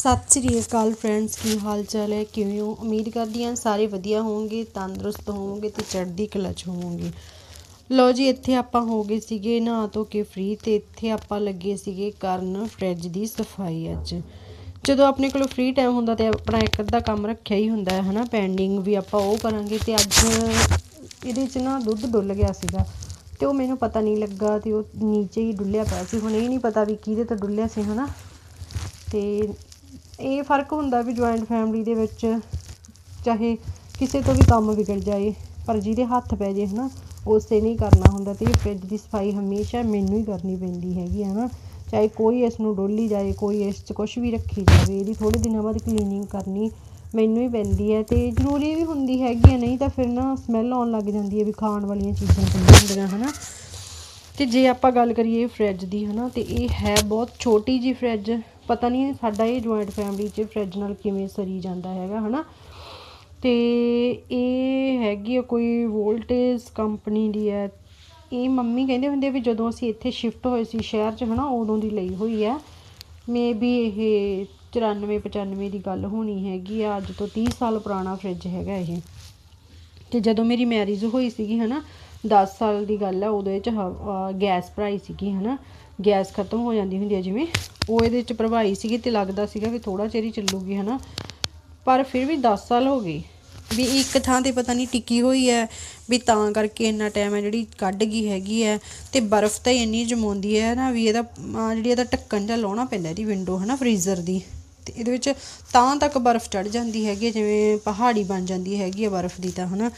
ਸਤਿ ਸ੍ਰੀ ਅਕਾਲ friends ਕੀ ਹਾਲ ਚਾਲ ਹੈ? ਕਿਵੇਂ ਹੋ? ਉਮੀਦ ਕਰਦੀ ਹਾਂ ਸਾਰੇ ਵਧੀਆ ਹੋਵੋਗੇ, ਤੰਦਰੁਸਤ ਹੋਵੋਗੇ ਤੇ ਚੜ੍ਹਦੀ ਕਲਾ 'ਚ ਹੋਵੋਗੇ। ਲੋ ਜੀ, ਇੱਥੇ ਆਪਾਂ ਹੋ ਗਏ ਸੀਗੇ, ਨਹਾ ਧੋ ਕੇ ਫ੍ਰੀ ਤੇ ਇੱਥੇ ਆਪਾਂ ਲੱਗੇ ਸੀਗੇ ਕਰਨ ਫ੍ਰਿਜ ਦੀ ਸਫ਼ਾਈ ਅੱਜ। ਜਦੋਂ ਆਪਣੇ ਕੋਲ ਫ੍ਰੀ ਟਾਈਮ ਹੁੰਦਾ ਤੇ ਆਪਣਾ ਇੱਕ ਅੱਧਾ ਕੰਮ ਰੱਖਿਆ ਹੀ ਹੁੰਦਾ ਹੈ, ਹਨਾ? ਪੈਂਡਿੰਗ ਵੀ ਆਪਾਂ ਉਹ ਕਰਾਂਗੇ ਤੇ ਅੱਜ ਇਹਦੇ 'ਚ ਨਾ ਦੁੱਧ ਡੁੱਲ ਗਿਆ ਸੀਗਾ ਤੇ ਉਹ ਮੈਨੂੰ ਪਤਾ ਨਹੀਂ ਲੱਗਾ ਤੇ ਉਹ ਨੀਚੇ ਹੀ ਡੁੱਲਿਆ ਪਿਆ ਸੀ। ਹੁਣ ਇਹ ਨਹੀਂ ਪਤਾ ਵੀ ਕਿਹਦੇ ਤੋਂ ਡੁੱਲਿਆ ਸੀ, ਹਨਾ? ਤੇ ਇਹ ਫ਼ਰਕ ਹੁੰਦਾ ਵੀ ਜੁਆਇੰਟ ਫੈਮਿਲੀ ਦੇ ਵਿੱਚ ਚਾਹੇ ਕਿਸੇ ਤੋਂ ਵੀ ਕੰਮ ਵਿਗੜ ਜਾਏ, ਪਰ ਜਿਹਦੇ ਹੱਥ ਪੈ ਜੇ ਹਨਾ, ਉਸੇ ਨਹੀਂ ਕਰਨਾ ਹੁੰਦਾ ਤੇ ਇਹ ਫ੍ਰਿਜ ਦੀ ਸਫ਼ਾਈ ਹਮੇਸ਼ਾ ਮੈਨੂੰ ਹੀ ਕਰਨੀ ਪੈਂਦੀ ਹੈਗੀ ਹੈ ਨਾ ਚਾਹੇ ਕੋਈ ਇਸ ਨੂੰ ਡੋਲੀ ਜਾਏ, ਕੋਈ ਇਸ 'ਚ ਕੁਝ ਵੀ ਰੱਖੀ ਜਾਵੇ, ਇਹਦੀ ਥੋੜ੍ਹੇ ਦਿਨਾਂ ਬਾਅਦ ਕਲੀਨਿੰਗ ਕਰਨੀ ਮੈਨੂੰ ਹੀ ਪੈਂਦੀ ਹੈ ਅਤੇ ਜ਼ਰੂਰੀ ਵੀ ਹੁੰਦੀ ਹੈਗੀ ਹੈ, ਨਹੀਂ ਤਾਂ ਫਿਰ ਨਾ ਸਮੈਲ ਆਉਣ ਲੱਗ ਜਾਂਦੀ ਹੈ ਵੀ ਖਾਣ ਵਾਲੀਆਂ ਚੀਜ਼ਾਂ ਪਈਆਂ ਹੁੰਦੀਆਂ ਹਨਾ। ਤੇ ਜੇ ਆਪਾਂ ਗੱਲ ਕਰੀਏ ਫਰਿੱਜ ਦੀ ਹਨਾ, ਤੇ ਇਹ ਹੈ ਬਹੁਤ ਛੋਟੀ ਜੀ ਫਰਿੱਜ ਪਤਾ ਨਹੀਂ ਸਾਡਾ ਇਹ ਜੁਆਇੰਟ ਫੈਮਿਲੀ 'ਚ ਫ੍ਰਿਜ ਨਾਲ ਕਿਵੇਂ ਸਰੀ ਜਾਂਦਾ ਹੈਗਾ, ਹਨਾ? ਤੇ ਇਹ ਹੈਗੀ ਆ ਕੋਈ ਵੋਲਟੇਜ ਕੰਪਨੀ ਦੀ ਹੈ। ਇਹ ਮੰਮੀ ਕਹਿੰਦੇ ਹੁੰਦੇ ਵੀ ਜਦੋਂ ਅਸੀਂ ਇੱਥੇ ਸ਼ਿਫਟ ਹੋਏ ਸੀ ਸ਼ਹਿਰ 'ਚ, ਹਨਾ, ਉਦੋਂ ਦੀ ਲਈ ਹੋਈ ਹੈ। ਮੇ ਵੀ ਇਹ 94 95 ਦੀ ਗੱਲ ਹੋਣੀ ਹੈਗੀ ਆ, ਅੱਜ ਤੋਂ 30 ਸਾਲ ਪੁਰਾਣਾ ਫ੍ਰਿਜ ਹੈਗਾ ਇਹ। ਤੇ ਜਦੋਂ ਮੇਰੀ ਮੈਰਿਜ ਹੋਈ ਸੀਗੀ, ਹਨਾ 10 ਸਾਲ ਦੀ ਗੱਲ ਆ, ਉਦੋਂ ਇਹ ਚ ਗੈਸ ਭਰਾਈ ਸੀਗੀ, ਹਨਾ। ਗੈਸ ਖਤਮ ਹੋ ਜਾਂਦੀ ਹੁੰਦੀ ਹੈ ਜਿਵੇਂ। ਉਹ ਇਹਦੇ ਚ ਭਰਵਾਈ ਸੀਗੀ ਤੇ ਲੱਗਦਾ ਸੀਗਾ ਵੀ ਥੋੜਾ ਚਿਰ ਹੀ ਚੱਲੂਗੀ, ਹਨਾ। ਪਰ ਫਿਰ ਵੀ 10 ਸਾਲ ਹੋ ਗਏ। ਵੀ ਇੱਕ ਥਾਂ ਤੇ ਪਤਾ ਨਹੀਂ ਟਿੱਕੀ ਹੋਈ ਹੈ, ਵੀ ਤਾਂ ਕਰਕੇ ਇੰਨਾ ਟਾਈਮ ਹੈ ਜਿਹੜੀ ਕੱਢ ਗਈ ਹੈਗੀ ਹੈ। ਤੇ ਬਰਫ਼ ਤਾਂ ਇੰਨੀ ਜਮਾਉਂਦੀ ਹੈ ਨਾ ਵੀ ਇਹਦਾ ਜਿਹੜੀ ਇਹਦਾ ਢੱਕਣ ਜਾਂ ਲਾਉਣਾ ਪੈਂਦਾ ਇਹਦੀ ਵਿੰਡੋ ਹਨਾ ਫ੍ਰੀਜ਼ਰ ਦੀ। ਤੇ ਇਹਦੇ ਵਿੱਚ ਤਾਂ ਤੱਕ ਬਰਫ਼ ਚੜ ਜਾਂਦੀ ਹੈਗੀ ਹੈ, ਜਿਵੇਂ ਪਹਾੜੀ ਬਣ ਜਾਂਦੀ ਹੈਗੀ ਹੈ ਬਰਫ਼ ਦੀ ਤਾਂ ਹਨਾ?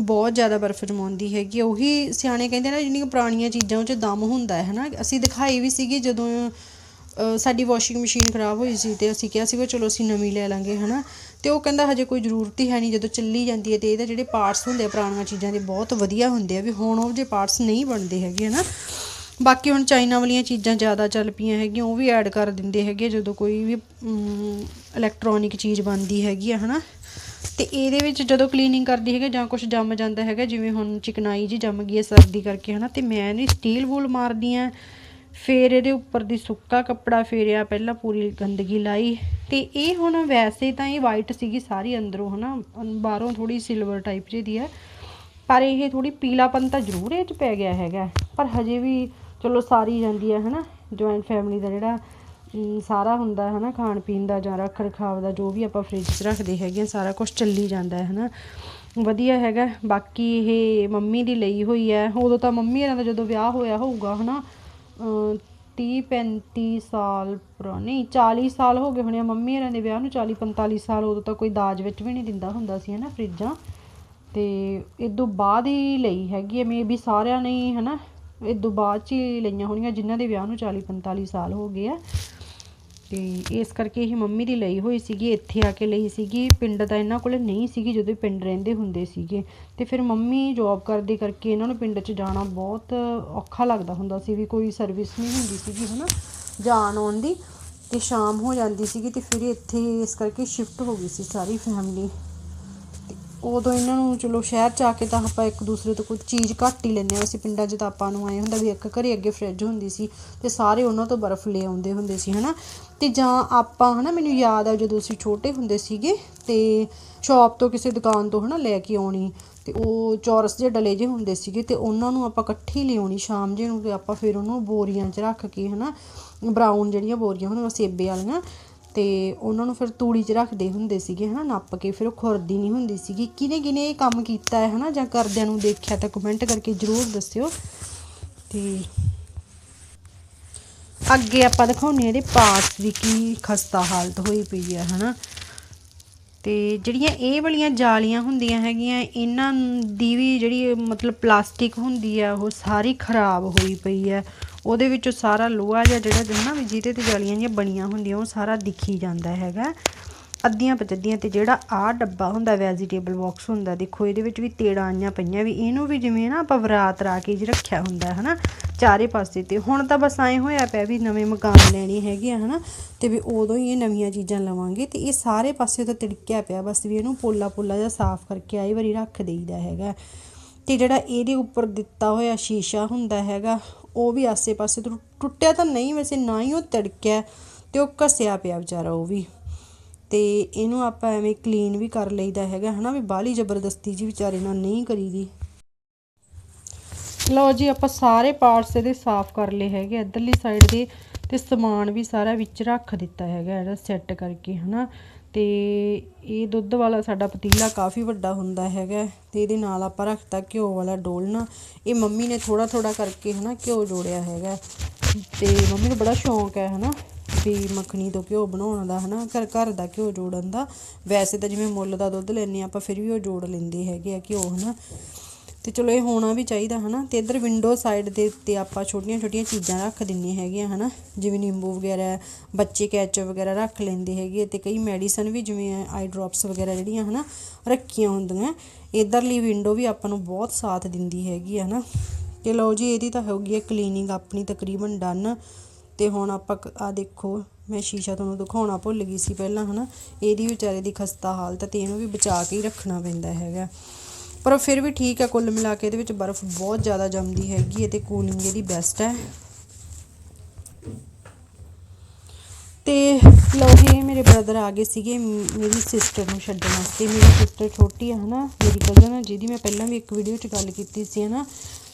ਬਹੁਤ ਜ਼ਿਆਦਾ ਬਰਫ਼ ਜਮਾਉਂਦੀ ਹੈਗੀ ਉਹੀ ਸਿਆਣੇ ਕਹਿੰਦੇ ਨਾ ਜਿਹੜੀਆਂ ਪੁਰਾਣੀਆਂ ਚੀਜ਼ਾਂ ਉਹ 'ਚ ਦਮ ਹੁੰਦਾ ਹੈ ਹਨਾ? ਅਸੀਂ ਦਿਖਾਈ ਵੀ ਸੀਗੀ ਜਦੋਂ ਸਾਡੀ ਵਾਸ਼ਿੰਗ ਮਸ਼ੀਨ ਖਰਾਬ ਹੋਈ ਸੀ ਤੇ ਅਸੀਂ ਕਿਹਾ ਸੀਗਾ ਚਲੋ ਅਸੀਂ ਨਵੀਂ ਲੈ ਲਾਂਗੇ ਹਨਾ? ਤੇ ਉਹ ਕਹਿੰਦਾ ਹਜੇ ਕੋਈ ਜ਼ਰੂਰਤ ਹੀ ਹੈ ਨਹੀਂ ਜਦੋਂ ਚੱਲੀ ਜਾਂਦੀ ਹੈ ਤੇ ਇਹਦੇ ਜਿਹੜੇ ਪਾਰਟਸ ਹੁੰਦੇ ਆ ਪੁਰਾਣੀਆਂ ਚੀਜ਼ਾਂ ਦੇ ਬਹੁਤ ਵਧੀਆ ਹੁੰਦੇ ਆ ਵੀ ਹੁਣ ਉਹ ਜੇ ਪਾਰਟਸ ਨਹੀਂ ਬਣਦੇ ਹੈਗੇ ਹਨਾ? ਬਾਕੀ ਹੁਣ ਚਾਈਨਾ ਵਾਲੀਆਂ ਚੀਜ਼ਾਂ ਜ਼ਿਆਦਾ ਚੱਲ ਪਈਆਂ ਹੈਗੀਆਂ, ਉਹ ਵੀ ਐਡ ਕਰ ਦਿੰਦੇ ਹੈਗੇ ਜਦੋਂ ਕੋਈ ਵੀ ਇਲੈਕਟ੍ਰੋਨਿਕ ਚੀਜ਼ ਬਣਦੀ ਹੈਗੀ ਆ, ਹਨਾ? ਤੇ ਇਹਦੇ ਵਿੱਚ ਜਦੋਂ ਕਲੀਨਿੰਗ ਕਰਦੀ ਹੈਗੇ ਜਾਂ ਕੁਝ ਜੰਮ ਜਾਂਦਾ ਹੈਗਾ, ਜਿਵੇਂ ਹੁਣ ਚਿਕਨਾਈ ਜੀ ਜੰਮ ਗਈ ਹੈ ਸਰਦੀ ਕਰਕੇ, ਹਨਾ? ਤੇ ਮੈਂ ਇਹਨੂੰ ਸਟੀਲ ਵੂਲ ਮਾਰਦੀ ਆ, ਫਿਰ ਇਹਦੇ ਉੱਪਰ ਦੀ ਸੁੱਕਾ ਕੱਪੜਾ ਫੇਰਿਆ ਪਹਿਲਾਂ ਪੂਰੀ ਗੰਦਗੀ ਲਾਈ। ਤੇ ਇਹ ਹੁਣ ਵੈਸੇ ਤਾਂ ਇਹ ਵਾਈਟ ਸੀਗੀ ਸਾਰੀ ਅੰਦਰੋਂ, ਹਨਾ? ਅਨ- ਬਾਹਰੋਂ ਥੋੜੀ ਸਿਲਵਰ ਟਾਈਪ ਜਿਹੀ ਦੀ ਹੈ ਪਰ ਇਹ ਥੋੜੀ ਪੀਲਾਪਨ ਤਾਂ ਜ਼ਰੂਰ ਇਹ ਚ ਪੈ ਗਿਆ ਹੈਗਾ। ਪਰ ਹਜੇ ਵੀ ਚਲੋ ਸਾਰੀ ਜਾਂਦੀ ਹੈ ਹਨਾ ਜੁਆਇੰਟ ਫੈਮਿਲੀ ਦਾ ਜਿਹੜਾ ਸਾਰਾ ਹੁੰਦਾ ਹੈ ਨਾ ਖਾਣ ਪੀਣ ਦਾ ਜਾਂ ਰੱਖ ਰਖਾਵ ਦਾ ਜੋ ਵੀ ਆਪਾਂ ਫ੍ਰਿਜ 'ਚ ਰੱਖਦੇ ਹੈਗੇ ਆ, ਸਾਰਾ ਕੁਝ ਚੱਲੀ ਜਾਂਦਾ ਹੈ ਹਨਾ। ਵਧੀਆ ਹੈਗਾ ਬਾਕੀ ਇਹ ਮੰਮੀ ਦੀ ਲਈ ਹੋਈ ਹੈ ਉਦੋਂ ਤਾਂ ਮੰਮੀ ਇਹਨਾਂ ਦਾ ਜਦੋਂ ਵਿਆਹ ਹੋਇਆ ਹੋਊਗਾ ਹਨਾ ਅਮ, 30 35 ਸਾਲ ਪੁਰਾਣੀ 40 ਸਾਲ ਹੋ ਗਏ ਹੋਣੇ ਆ ਮੰਮੀ ਇਹਨਾਂ ਦੇ ਵਿਆਹ ਨੂੰ 40 45 ਸਾਲ ਉਦੋਂ ਤਾਂ ਕੋਈ ਦਾਜ ਵਿੱਚ ਵੀ ਨਹੀਂ ਦਿੰਦਾ ਹੁੰਦਾ ਸੀ ਹਨਾ ਫਰਿੱਜਾਂ ਤੇ ਇਦੋਂ ਬਾਅਦ ਹੀ ਲਈ ਹੈਗੀ ਹੈ ਮੇ ਵੀ ਸਾਰਿਆਂ ਨੇ ਹੀ ਇਹ ਤੋਂ ਬਾਅਦ ਚ ਲਈਆਂ ਹੋਣੀਆਂ, ਜਿਨ੍ਹਾਂ ਦੇ ਵਿਆਹ ਨੂੰ 40 45 ਸਾਲ ਹੋ ਗਏ ਆ। ਤੇ ਇਸ ਕਰਕੇ ਇਹ ਮੰਮੀ ਦੀ ਲਈ ਹੋਈ ਸੀਗੀ, ਇੱਥੇ ਆ ਕੇ ਲਈ ਸੀਗੀ। ਪਿੰਡ ਤਾਂ ਇਹਨਾਂ ਕੋਲੇ ਨਹੀਂ ਸੀਗੀ, ਜਦੋਂ ਪਿੰਡ ਰਹਿੰਦੇ ਹੁੰਦੇ ਸੀਗੇ। ਤੇ ਫਿਰ ਮੰਮੀ ਜੌਬ ਕਰਦੇ ਕਰਕੇ ਇਹਨਾਂ ਨੂੰ ਪਿੰਡ 'ਚ ਜਾਣਾ ਬਹੁਤ ਔਖਾ ਲੱਗਦਾ ਹੁੰਦਾ ਸੀ ਵੀ ਕੋਈ ਸਰਵਿਸ ਨਹੀਂ ਹੁੰਦੀ ਸੀਗੀ, ਹਨਾ? ਜਾਣ ਆਉਣ ਦੀ। ਤੇ ਸ਼ਾਮ ਹੋ ਜਾਂਦੀ ਸੀਗੀ ਤੇ ਫਿਰ ਇੱਥੇ ਇਸ ਕਰਕੇ ਸ਼ਿਫਟ ਹੋ ਗਈ ਸੀ ਸਾਰੀ ਫੈਮਿਲੀ ਉਦੋਂ ਇਹਨਾਂ ਨੂੰ ਚਲੋ ਸ਼ਹਿਰ ਚ ਆ ਕੇ ਤਾਂ ਆਪਾਂ ਇੱਕ ਦੂਸਰੇ ਤੋਂ ਕੋਈ ਚੀਜ਼ ਘੱਟ ਹੀ ਲੈਂਦੇ ਹਾਂ। ਅਸੀਂ ਪਿੰਡਾਂ 'ਚ ਤਾਂ ਆਪਾਂ ਨੂੰ ਆਏ ਹੁੰਦਾ ਵੀ ਇੱਕ ਘਰੇ ਅੱਗੇ ਫ੍ਰਿਜ ਹੁੰਦੀ ਸੀ ਤੇ ਸਾਰੇ ਉਹਨਾਂ ਤੋਂ ਬਰਫ਼ ਲੈ ਆਉਂਦੇ ਹੁੰਦੇ ਸੀ, ਹਨਾ? ਤੇ ਜਾਂ ਆਪਾਂ, ਹਨਾ, ਮੈਨੂੰ ਯਾਦ ਆ ਜਦੋਂ ਅਸੀਂ ਛੋਟੇ ਹੁੰਦੇ ਸੀਗੇ ਤੇ ਸ਼ਾਪ ਤੋਂ ਕਿਸੇ ਦੁਕਾਨ ਤੋਂ, ਹਨਾ, ਲੈ ਕੇ ਆਉਣੀ ਤੇ ਉਹ ਚੌਰਸ ਜਿਹੇ ਡਲੇ ਜਿਹੇ ਹੁੰਦੇ ਸੀਗੇ ਤੇ ਉਹਨਾਂ ਨੂੰ ਆਪਾਂ ਇਕੱਠੀ ਲਿਆਉਣੀ ਸ਼ਾਮ ਜੇ ਨੂੰ ਤੇ ਆਪਾਂ ਫਿਰ ਉਹਨੂੰ ਬੋਰੀਆਂ 'ਚ ਰੱਖ ਕੇ, ਹਨਾ ਬਰਾਊਨ ਜਿਹੜੀਆਂ ਬੋਰੀਆਂ ਹੁੰਦੀਆਂ, ਸੇਬੇ ਵਾਲੀਆਂ ਤੇ ਉਹਨਾਂ ਨੂੰ ਫਿਰ ਤੂੜੀ 'ਚ ਰੱਖਦੇ ਹੁੰਦੇ ਸੀਗੇ, ਹਨਾ, ਨੱਪ ਕੇ, ਫਿਰ ਉਹ ਖੁਰਦੀ ਨਹੀਂ ਹੁੰਦੀ ਸੀਗੀ। ਕਿਨੇ ਕਿਨੇ ਇਹ ਕੰਮ ਕੀਤਾ ਹੈ, ਹਨਾ, ਜਾਂ ਕਰਦਿਆਂ ਨੂੰ ਦੇਖਿਆ ਤਾਂ ਕਮੈਂਟ ਕਰਕੇ ਜਰੂਰ ਦੱਸਿਓ। ਤੇ ਅੱਗੇ ਆਪਾਂ ਦਿਖਾਉਂਦੇ ਹਾਂ ਇਹਦੇ ਪਾਰਟਸ ਦੀ ਕੀ ਖਸਤਾ ਹਾਲਤ ਹੋਈ ਪਈ ਹੈ, ਹਨਾ। ਤੇ ਜਿਹੜੀਆਂ ਇਹ ਵਾਲੀਆਂ ਜਾਲੀਆਂ ਹੁੰਦੀਆਂ ਹੈਗੀਆਂ, ਇਹਨਾਂ ਦੀ ਵੀ ਜਿਹੜੀ ਮਤਲਬ ਪਲਾਸਟਿਕ ਹੁੰਦੀ ਆ, ਉਹ ਸਾਰੀ ਖਰਾਬ ਹੋਈ ਪਈ ਹੈ ਉਹਦੇ ਵਿੱਚੋਂ ਸਾਰਾ ਲੋਹਾ ਜਿਹਾ ਜਿਹੜਾ ਜੰਨਾ ਵੀ ਜਿਹਦੇ ਤੇ ਜਾਲੀਆਂ ਜਿਹੀਆਂ ਬਣੀਆਂ ਹੁੰਦੀਆਂ, ਉਹ ਸਾਰਾ ਦਿਖੀ ਜਾਂਦਾ ਹੈਗਾ। ਅੱਧੀਆਂ ਪਚੱਧੀਆਂ ਤੇ ਜਿਹੜਾ ਆਹ ਡੱਬਾ ਹੁੰਦਾ ਵੈਜੀਟੇਬਲ ਬਾਕਸ ਹੁੰਦਾ, ਦੇਖੋ ਇਹਦੇ ਵਿੱਚ ਵੀ ਤੇੜਾਂ ਆਈਆਂ ਪਈਆਂ ਵੀ, ਇਹਨੂੰ ਵੀ ਜਿਵੇਂ ਨਾ ਆਪਾਂ ਵਰਾਤ ਰਾ ਕੇ ਜ ਰੱਖਿਆ ਹੁੰਦਾ, ਹਨਾ? ਚਾਰੇ ਪਾਸੇ ਤੇ। ਹੁਣ ਤਾਂ ਬਸ ਐਂ ਹੋਇਆ ਪਿਆ ਵੀ ਨਵੇਂ ਮਕਾਨ ਲੈਣੇ ਹੈਗੇ ਆ, ਹਨਾ? ਤੇ ਵੀ ਉਦੋਂ ਹੀ ਇਹ ਨਵੀਆਂ ਚੀਜ਼ਾਂ ਲਵਾਂਗੇ ਤੇ ਇਹ ਸਾਰੇ ਪਾਸੇ ਤਾਂ ਤਿੜਕਿਆ ਪਿਆ, ਬਸ ਵੀ ਇਹਨੂੰ ਪੋਲਾ ਪੋਲਾ ਜਿਹਾ ਸਾਫ਼ ਕਰਕੇ ਆਈ ਵਾਰੀ ਰੱਖ ਦੇਈਦਾ ਹੈਗਾ। ਤੇ ਜਿਹੜਾ ਇਹਦੇ ਉੱਪਰ ਦਿੱਤਾ ਹੋਇਆ ਸ਼ੀਸ਼ਾ ਹੁੰਦਾ ਹੈਗਾ, ਉਹ ਵੀ ਆਸੇ-ਪਾਸੇ ਤੋਂ ਟੁੱਟਿਆ ਤਾਂ ਨਹੀਂ, ਵੈਸੇ ਨਾ ਹੀ ਉਹ ਤੜਕਿਆ ਤੇ ਉਹ ਘਸਿਆ ਪਿਆ ਵਿਚਾਰਾ ਉਹ ਵੀ। ਅਤੇ ਇਹਨੂੰ ਆਪਾਂ ਐਵੇਂ ਕਲੀਨ ਵੀ ਕਰ ਲਈਦਾ ਹੈਗਾ ਹੈ ਨਾ ਵੀ ਬਾਹਲੀ ਜ਼ਬਰਦਸਤੀ ਜੀ ਵਿਚਾਰੇ ਨਾਲ ਨਹੀਂ ਕਰੀਦੀ। ਲਓ ਜੀ, ਆਪਾਂ ਸਾਰੇ ਪਾਰਟਸ ਇਹਦੇ ਸਾਫ਼ ਕਰ ਲਏ ਹੈਗੇ, ਇੱਧਰਲੀ ਸਾਈਡ ਦੇ ਤੇ ਸਮਾਨ ਵੀ ਸਾਰਾ ਵਿੱਚ ਰੱਖ ਦਿੱਤਾ ਹੈਗਾ, ਇਹਦਾ ਸੈੱਟ ਕਰਕੇ, ਹਨਾ? ਤੇ ਇਹ ਦੁੱਧ ਵਾਲਾ ਸਾਡਾ ਪਤੀਲਾ ਕਾਫੀ ਵੱਡਾ ਹੁੰਦਾ ਹੈਗਾ, ਤੇ ਇਹਦੇ ਨਾਲ ਆਪਾਂ ਰੱਖਤਾ ਘਿਓ ਵਾਲਾ ਡੋਲਣਾ ਇਹ ਮੰਮੀ ਨੇ ਥੋੜਾ ਥੋੜਾ ਕਰਕੇ, ਹਨਾ, ਘਿਓ ਜੋੜਿਆ ਹੈਗਾ। ਤੇ ਮੰਮੀ ਨੂੰ ਬੜਾ ਸ਼ੌਂਕ ਹੈ, ਹਨਾ? ਵੀ ਮੱਖਣੀ ਤੋਂ ਘਿਓ ਬਣਾਉਣ ਦਾ ਹਨਾ, ਘਰ ਘਰ ਦਾ ਘਿਓ ਜੋੜਨ ਦਾ। ਵੈਸੇ ਤਾਂ ਜਿਵੇਂ ਮੁੱਲ ਦਾ ਦੁੱਧ ਲੈਂਦੇ ਆਪਾਂ ਫਿਰ ਵੀ ਉਹ ਜੋੜ ਲੈਂਦੇ ਹੈਗੇ ਆ ਘਿਓ, ਹਨਾ। ਤੇ ਚਲੋ ਇਹ ਹੋਣਾ ਵੀ ਚਾਹੀਦਾ, ਹਨਾ। ਤੇ ਇੱਧਰ ਵਿੰਡੋ ਸਾਈਡ ਦੇ ਉੱਤੇ ਆਪਾਂ ਛੋਟੀਆਂ ਛੋਟੀਆਂ ਚੀਜ਼ਾਂ ਰੱਖ ਦਿੰਨੀਆਂ ਹੈਗੀਆਂ ਹਨਾ। ਜਿਵੇਂ ਨਿੰਬੂ ਵਗੈਰਾ, ਬੱਚੇ ਕੈਚਅਪ ਵਗੈਰਾ ਰੱਖ ਲੈਂਦੇ ਹੈਗੇ ਤੇ ਕਈ ਮੈਡੀਸਨ ਵੀ ਜਿਵੇਂ ਆਈ ਡ੍ਰੌਪਸ ਵਗੈਰਾ ਜਿਹੜੀਆਂ, ਹਨਾ, ਰੱਖੀਆਂ ਹੁੰਦੀਆਂ। ਇਧਰਲੀ ਵਿੰਡੋ ਵੀ ਆਪਾਂ ਨੂੰ ਬਹੁਤ ਸਾਥ ਦਿੰਦੀ ਹੈਗੀ ਆ, ਹਨਾ। ਤੇ ਲਓ ਜੀ, ਇਹਦੀ ਤਾਂ ਹੋ ਗਈ ਹੈ ਕਲੀਨਿੰਗ ਆਪਣੀ ਤਕਰੀਬਨ ਡਨ ਅਤੇ ਹੁਣ ਆਪਾਂ ਆ ਦੇਖੋ, ਮੈਂ ਸ਼ੀਸ਼ਾ ਤੁਹਾਨੂੰ ਦਿਖਾਉਣਾ ਭੁੱਲ ਗਈ ਸੀ ਪਹਿਲਾਂ ਹੈ ਨਾ ਇਹਦੀ ਵਿਚਾਰੇ ਦੀ ਖਸਤਾ ਹਾਲਤ ਤੇ ਇਹਨੂੰ ਵੀ ਬਚਾ ਕੇ ਹੀ ਰੱਖਣਾ ਪੈਂਦਾ ਹੈਗਾ। ਪਰ ਫਿਰ ਵੀ ਠੀਕ ਹੈ ਕੁੱਲ ਮਿਲਾ ਕੇ ਇਹਦੇ ਵਿੱਚ ਬਰਫ਼ ਬਹੁਤ ਜ਼ਿਆਦਾ ਜੰਮਦੀ ਹੈਗੀ ਹੈ ਤੇ ਕੂਲਿੰਗ ਇਹਦੀ ਬੈਸਟ ਹੈ। ਤੇ ਲਓ ਜੀ ਮੇਰੇ ਬ੍ਰਦਰ ਆ ਗਏ ਸੀਗੇ ਮੇਰੀ ਸਿਸਟਰ ਨੂੰ ਛੱਡਣ ਵਾਸਤੇ। ਮੇਰੀ ਸਿਸਟਰ ਛੋਟੀ ਆ, ਹਨਾ? ਮੇਰੀ ਕਜ਼ਨ ਜਿਹਦੀ ਮੈਂ ਪਹਿਲਾਂ ਵੀ ਇੱਕ ਵੀਡੀਓ 'ਚ ਗੱਲ ਕੀਤੀ ਸੀ, ਹਨਾ?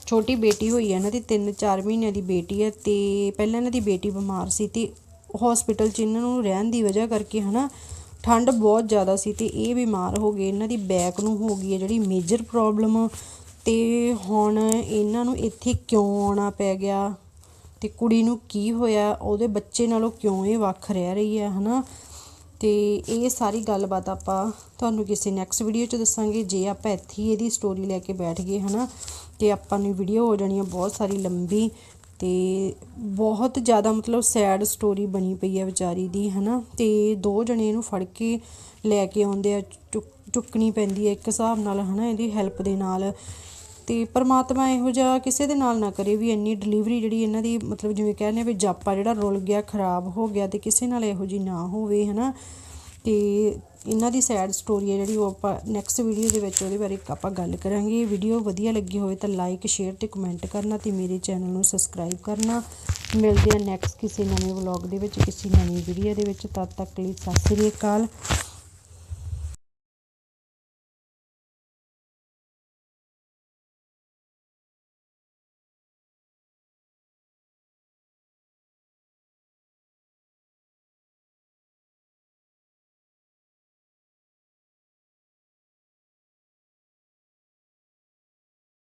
ਛੋਟੀ ਬੇਟੀ ਹੋਈ ਹੈ ਇਹਨਾਂ ਦੀ 3-4 ਮਹੀਨਿਆਂ ਦੀ ਬੇਟੀ ਹੈ ਤੇ ਪਹਿਲਾਂ ਇਹਨਾਂ ਦੀ ਬੇਟੀ ਬਿਮਾਰ ਸੀ ਤੇ ਹਸਪੀਟਲ 'ਚ ਇਹਨਾਂ ਨੂੰ ਰਹਿਣ ਦੀ ਵਜ੍ਹਾ ਕਰਕੇ ਹਨਾ ਠੰਡ ਬਹੁਤ ਜ਼ਿਆਦਾ ਸੀ ਤੇ ਇਹ ਬਿਮਾਰ ਹੋ ਗਏ, ਇਹਨਾਂ ਦੀ ਬੈਕ ਨੂੰ ਹੋ ਗਈ ਹੈ ਜਿਹੜੀ ਮੇਜਰ ਪ੍ਰੋਬਲਮ ਤੇ ਹੁਣ ਇਹਨਾਂ ਨੂੰ ਇੱਥੇ ਕਿਉਂ ਆਉਣਾ ਪੈ ਗਿਆ ਤੇ ਕੁੜੀ ਨੂੰ ਕੀ ਹੋਇਆ, ਉਹਦੇ ਬੱਚੇ ਨਾਲੋਂ ਕਿਉਂ ਇਹ ਵੱਖ ਰਹਿ ਰਹੀ ਹੈ ਹਨਾ? ਤੇ ਇਹ ਸਾਰੀ ਗੱਲਬਾਤ ਆਪਾਂ ਤੁਹਾਨੂੰ ਕਿਸੇ ਨੈਕਸਟ ਵੀਡੀਓ 'ਚ ਦੱਸਾਂਗੇ। ਜੇ ਆਪਾਂ ਇੱਥੇ ਹੀ ਇਹਦੀ ਸਟੋਰੀ ਲੈ ਕੇ ਬੈਠ ਗਏ, ਹਨਾ, ਤੇ ਆਪਾਂ ਨੂੰ ਵੀਡੀਓ ਹੋ ਜਾਣੀ ਹੈ ਬਹੁਤ ਸਾਰੀ ਲੰਬੀ ਤੇ ਬਹੁਤ ਜ਼ਿਆਦਾ ਮਤਲਬ ਸੈਡ ਸਟੋਰੀ ਬਣੀ ਪਈ ਹੈ ਵਿਚਾਰੀ ਦੀ, ਹਨਾ। ਤੇ ਦੋ ਜਣੇ ਇਹਨੂੰ ਫੜ ਕੇ ਲੈ ਕੇ ਆਉਂਦੇ ਆ, ਚੁੱਕ- ਚੁੱਕਣੀ ਪੈਂਦੀ ਹੈ ਇੱਕ ਹਿਸਾਬ ਨਾਲ, ਹਨਾ, ਇਹਦੀ ਹੈਲਪ ਦੇ ਨਾਲ। ਤੇ ਪਰਮਾਤਮਾ ਇਹੋ ਜਿਹਾ ਕਿਸੇ ਦੇ ਨਾਲ ਨਾ ਕਰੇ ਵੀ ਇੰਨੀ ਡਿਲੀਵਰੀ ਜਿਹੜੀ ਇਹਨਾਂ ਦੀ ਮਤਲਬ ਜਿਵੇਂ ਕਹਿੰਦੇ ਆ ਵੀ ਜਾਪਾ ਜਿਹੜਾ ਰੁਲ ਗਿਆ, ਖਰਾਬ ਹੋ ਗਿਆ ਤੇ ਕਿਸੇ ਨਾਲ ਇਹੋ ਜੀ ਨਾ ਹੋਵੇ, ਹਨਾ? ਤੇ ਇਹਨਾਂ ਦੀ ਸੈਡ ਸਟੋਰੀ ਹੈ ਜਿਹੜੀ ਉਹ ਆਪਾਂ ਨੈਕਸਟ ਵੀਡੀਓ ਦੇ ਵਿੱਚ ਉਹਦੇ ਬਾਰੇ ਆਪਾਂ ਗੱਲ ਕਰਾਂਗੇ। ਵੀਡੀਓ ਵਧੀਆ ਲੱਗੀ ਹੋਵੇ ਤਾਂ ਲਾਈਕ ਸ਼ੇਅਰ ਤੇ ਕਮੈਂਟ ਕਰਨਾ ਤੇ ਮੇਰੇ ਚੈਨਲ ਨੂੰ ਸਬਸਕ੍ਰਾਈਬ ਕਰਨਾ। ਮਿਲਦੇ ਆ ਨੈਕਸਟ ਕਿਸੇ ਨਵੇਂ ਵਲੌਗ ਦੇ ਵਿੱਚ, ਕਿਸੇ ਨਵੀਂ ਵੀਡੀਓ ਦੇ ਵਿੱਚ। ਤਦ ਤੱਕ ਲਈ ਸਤਿ ਸ੍ਰੀ ਅਕਾਲ।